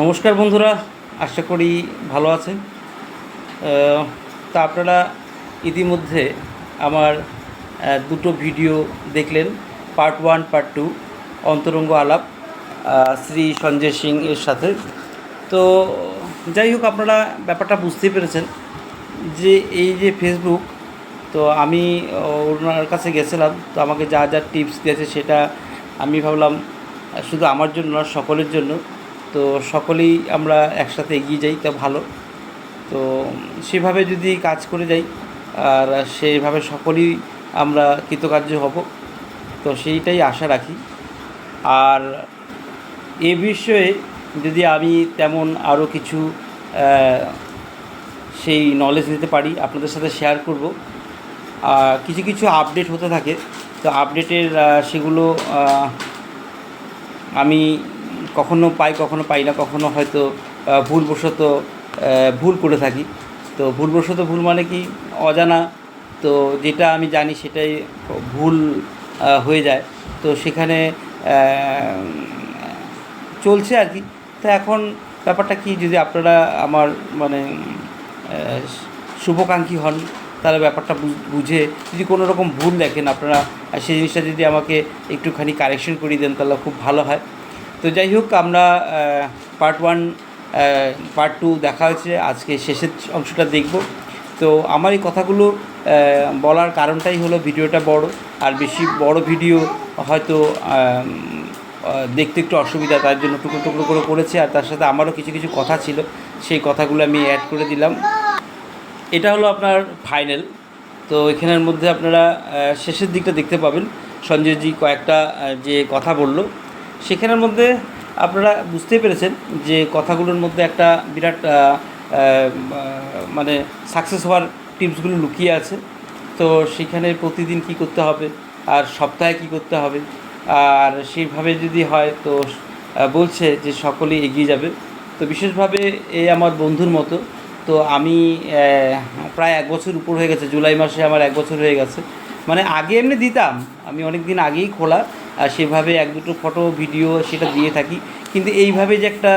নমস্কার বন্ধুরা, আশা করি ভালো আছেন। তা আপনারা ইতিমধ্যে আমার দুটো ভিডিও দেখলেন পার্ট ওয়ান পার্ট টু অন্তরঙ্গ আলাপ শ্রী সঞ্জয় সিং এর সাথে। তো যাই হোক, আপনারা ব্যাপারটা বুঝতে পেরেছেন যে এই যে ফেসবুক তো আমি ওনার কাছে গেছিলাম, তো আমাকে যা যা টিপস দিয়েছে সেটা আমি ভাবলাম, শুধু আমার জন্য না সকলের জন্য। তো সকলেই আমরা একসাথে এগিয়ে যাই, তা ভালো। তো সেভাবে যদি কাজ করে যাই, আর সেভাবে সকলেই আমরা কৃতকার্য হব, তো সেইটাই আশা রাখি। আর এ বিষয়ে যদি আমি তেমন আরও কিছু সেই নলেজ নিতে পারি, আপনাদের সাথে শেয়ার করব। আর কিছু কিছু আপডেট হতে থাকে, তো আপডেটের সেগুলো আমি কখনো পাই কখনো পাই না, কখনো হয়তো ভুলবশত ভুল করে থাকি। তো ভুলবশত ভুল মানে কি? অজানা। তো যেটা আমি জানি সেটাই ভুল হয়ে যায়। তো সেখানে চলছে আর কি। তো এখন ব্যাপারটা কি? যদি আপনারা আমার মানে শুভকাঙ্ক্ষী হন, তাহলে ব্যাপারটা বুঝে যদি কোনো রকম ভুল দেখেন আপনারা সেই জিনিসটা যদি আমাকে একটুখানি কারেকশন করিয়ে দেন, তাহলে খুব ভালো হয়। তো যাই হোক, আমরা পার্ট ওয়ান পার্ট টু দেখা হয়েছে। আজকে শেষের অংশটা দেখব। তো আমার এই কথাগুলো বলার কারণটাই হলো ভিডিওটা বড়। আর বেশি বড় ভিডিও হয়তো দেখতে একটু অসুবিধা, তার জন্য টুকরো টুকরো করে করেছি। আর তার সাথে আমারও কিছু কিছু কথা ছিল, সেই কথাগুলো আমি অ্যাড করে দিলাম। এটা হলো আপনার ফাইনাল তো এখানের মধ্যে আপনারা শেষের দিকটা দেখতে পাবেন। সঞ্জয়জি কয়েকটা যে কথা বলল। সেখানের মধ্যে আপনারা বুঝতেই পেরেছেন যে কথাগুলোর মধ্যে একটা বিরাট মানে সাকসেস হওয়ার টিপসগুলো লুকিয়ে আছে। তো সেখানে প্রতিদিন কি করতে হবে, আর সপ্তাহে কি করতে হবে, আর সেইভাবে যদি হয় তো বলছে যে সকলেই এগিয়ে যাবে। তো বিশেষভাবে এ আমার বন্ধুর মতো, তো আমি প্রায় এক বছর উপর হয়ে গেছে, জুলাই মাসে আমার এক বছর হয়ে গেছে। মানে আগে এমনি দিতাম, আমি অনেক দিন আগেই খোলা সেভাবে এক দুটো ফটো ভিডিও সেটা দিয়ে থাকি। কিন্তু এইভাবে যে একটা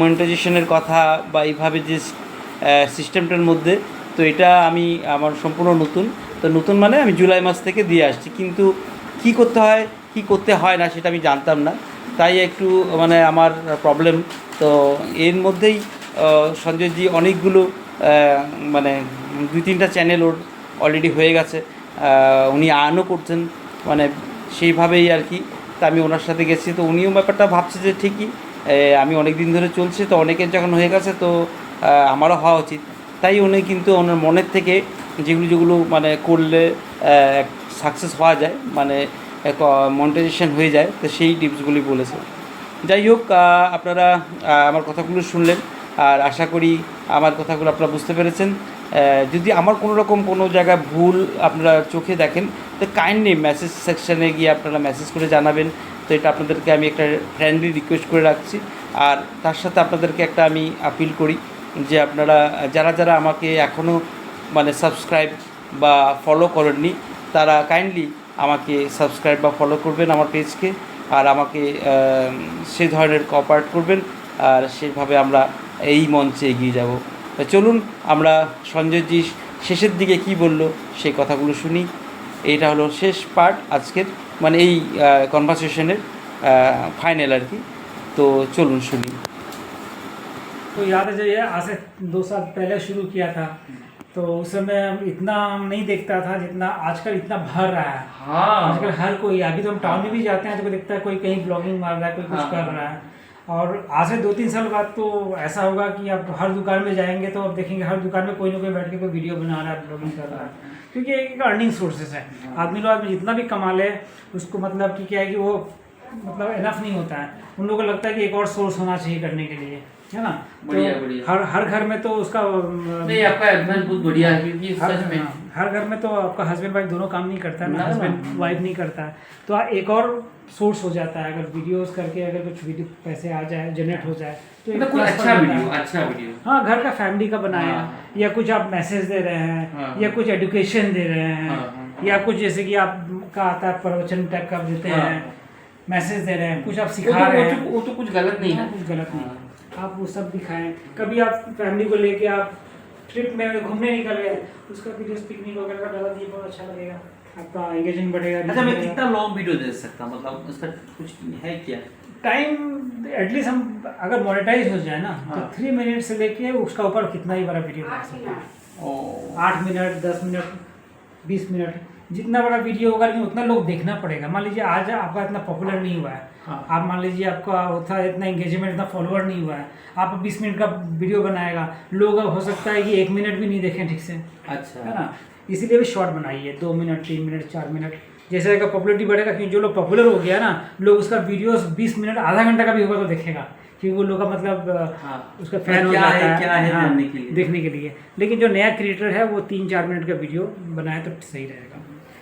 মনিটাইজেশনের কথা বা এইভাবে যে সিস্টেমটার মধ্যে, তো এটা আমি, আমার সম্পূর্ণ নতুন। তো নতুন মানে আমি জুলাই মাস থেকে দিয়ে আসছি। কিন্তু কি করতে হয়, কি করতে হয় না সেটা আমি জানতাম না। তাই একটু মানে আমার প্রবলেম তো এর মধ্যেই সঞ্জয়জি অনেকগুলো মানে দুই তিনটা চ্যানেল ওর অলরেডি হয়ে গেছে। উনি আর্নও করছেন। মানে সেইভাবেই আর কি। তা আমি ওনার সাথে গেছি, তো উনিও ব্যাপারটা ভাবছে যে ঠিকই আমি অনেক দিন ধরে চলছে, তো অনেকের যখন হয়ে গেছে, তো আমারও হওয়া উচিত। তাই উনি কিন্তু ওনার মনের থেকে যেগুলো যেগুলো মানে করলে সাকসেস হওয়া যায় মানে মনিটাইজেশন হয়ে যায়, তো সেই টিপসগুলি বলেছে। যাই হোক আপনারা আমার কথাগুলো শুনলেন, আর আশা করি আমার কথাগুলো আপনারা বুঝতে পেরেছেন। যদি আমার কোনো রকম কোনো জায়গায় ভুল আপনারা চোখে দেখেন তো কাইন্ডলি মেসেজ সেকশানে গিয়ে আপনারা মেসেজ করে জানাবেন। তো এটা আপনাদেরকে আমি একটা ফ্রেন্ডলি রিকোয়েস্ট করে রাখছি। আর তার সাথে আপনাদেরকে একটা আমি আপিল করি যে আপনারা, যারা যারা আমাকে এখনও মানে সাবস্ক্রাইব বা ফলো করেননি, তারা কাইন্ডলি আমাকে সাবস্ক্রাইব বা ফলো করবেন আমার পেজকে আর আমাকে সেই ধরনের কোঅপারেট করবেন। আর সেভাবে আমরা এই মঞ্চে এগিয়ে যাব। চলুন আমরা সঞ্জয়জি শেষের দিকে কি বলল সেই কথাগুলো শুনি। এইটা হলো শেষ পার্ট আজকের মানে এই কনভারসেশনের ফাইনাল আর কি তো চলুন শুনি तो याद है जब ये आज से दो साल पहले शुरू किया था तो उस समय इतना नहीं देखता था जितना आजकल इतना भर रहा है हाँ आजकल हर कोई अभी तो हम टाउन में भी जाते हैं तो कोई दिखता है कोई कहीं ब्लॉगिंग मार रहा है कोई कुछ हाँ। कर रहा है और आज से दो तीन साल बाद तो ऐसा होगा कि आप हर दुकान में जाएँगे तो आप देखेंगे हर दुकान में कोई ना कोई बैठ के कोई वीडियो बना रहा है ब्लॉगिंग कर रहा है। क्योंकि एक अर्निंग सोर्सेस है। आदमी लोग आदमी जितना भी कमा ले, उसको मतलब कि क्या है कि वो मतलब इनफ नहीं होता है। उन लोगों को लगता है कि एक और सोर्स होना चाहिए करने के लिए। है ना बढ़िया, तो बढ़िया। हर हर घर में तो उसका नहीं आपका एडवाइस बहुत बढ़िया है क्योंकि हर, सच में हाँ, हर घर में तो आपका हस्बैंड वाइफ दोनों काम नहीं करता है ना। हस्बैंड वाइफ नहीं करता है तो एक और सोर्स हो जाता है अगर वीडियोस करके अगर कुछ वीडियो पैसे आ जाए जनरेट हो जाए तो मतलब अच्छा वीडियो अच्छा वीडियो हाँ घर का फैमिली का बनाया हाँ। या कुछ आप मैसेज दे रहे हैं हाँ। या कुछ एडुकेशन दे रहे हैं। या कुछ जैसे कि आप का आता है प्रवचन टाइप का देते हाँ। हैं मैसेज दे रहे हैं कुछ आप सिखा तो रहे हैं तो वो तो कुछ गलत नहीं है कुछ गलत नहीं हाँ। आप वो सब दिखाएँ कभी आप फैमिली को लेके आप ट्रिप में घूमने निकल गए उसका वीडियोस पिकनिक वगैरह का डाला दिए बहुत अच्छा लगेगा। आपका एंगेजमेंट बढ़ेगा अच्छा मैं कितना लॉन्ग वीडियो दे सकता हूँ? मतलब उसका कुछ है क्या? टाइम एटलीस्ट हम अगर मोनेटाइज हो जाए ना तो हाँ। थ्री मिनट से लेके उसका ऊपर कितना ही बड़ा वीडियो बना सकते हैं। आठ मिनट दस मिनट बीस मिनट जितना बड़ा वीडियो होगा लेकिन उतना लोग देखना पड़ेगा। मान लीजिए आज आपका इतना पॉपुलर नहीं हुआ है हाँ। आप मान लीजिए आपका उतना इतना एंगेजमेंट इतना फॉलोअर नहीं हुआ है आप बीस मिनट का वीडियो बनाएगा लोग अब हो सकता है कि एक मिनट भी नहीं देखें ठीक से अच्छा। है ना? इसीलिए भी शॉर्ट बनाइए दो मिनट तीन मिनट चार मिनट जैसे अगर पॉपुलरिटी बढ़ेगा क्योंकि जो लोग पॉपुलर हो गया ना लोग उसका वीडियो बीस मिनट आधा घंटा का भी होगा तो देखेगा क्योंकि वो लोग का मतलब हाँ। उसका फ़ैन हो क्या जाता है। है क्या है हाँ, के लिए? देखने के लिए। लेकिन जो नया क्रिएटर है वो तीन चार मिनट का वीडियो बनाए तो सही रहेगा।